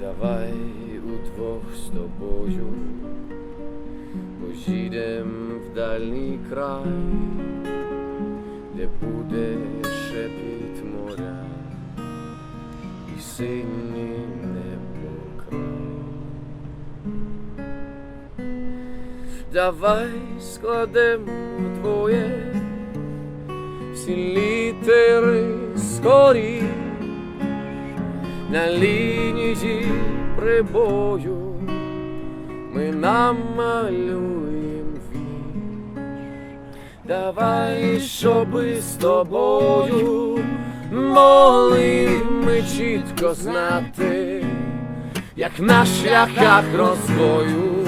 Давай удвох з тобою поїдем в дальній край, де буде шепіт моря і синє Давай складемо двоє. Всі літери скорі на лінії прибою. Ми намалюємо вірш. Давай, щоби з тобою могли ми чітко знати, як на шляхах розбою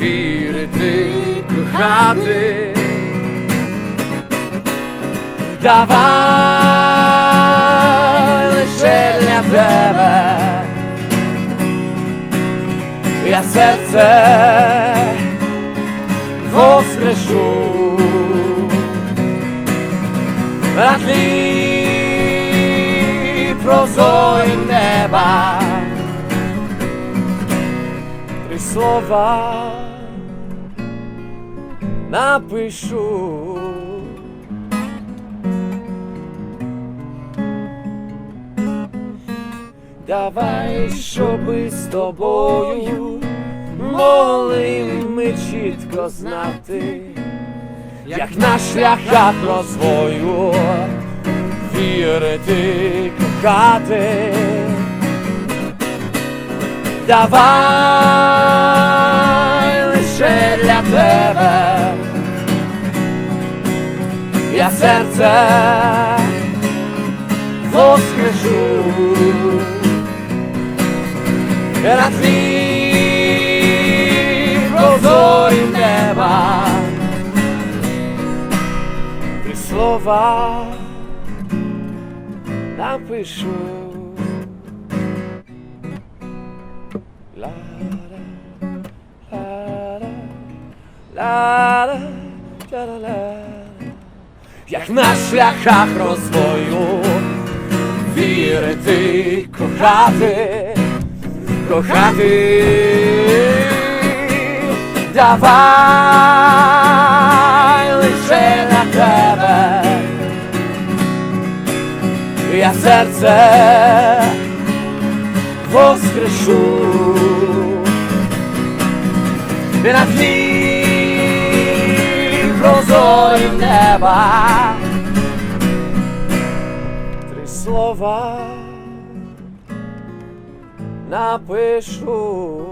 вірити, кохати. Давай лише для тебе. Я серце воскрешу. На тлі неба. Три слова напишу. Давай, щоби з тобою могли ми чітко знати, як на шляхах розвою вірити, кохати. Давай я серце воскрешу на тлі прозорі неба три слова напишу. Ла-ла, ла-ла, ла-ла, ля-ла-ла. Як на шляхах розвою. Вірити, кохати, кохати, давай лише на тебе, я серце воскрешу прозорі неба три слова напишу,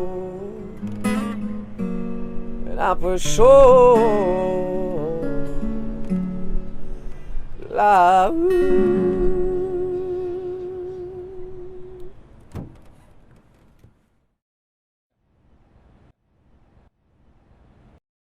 напишу. У.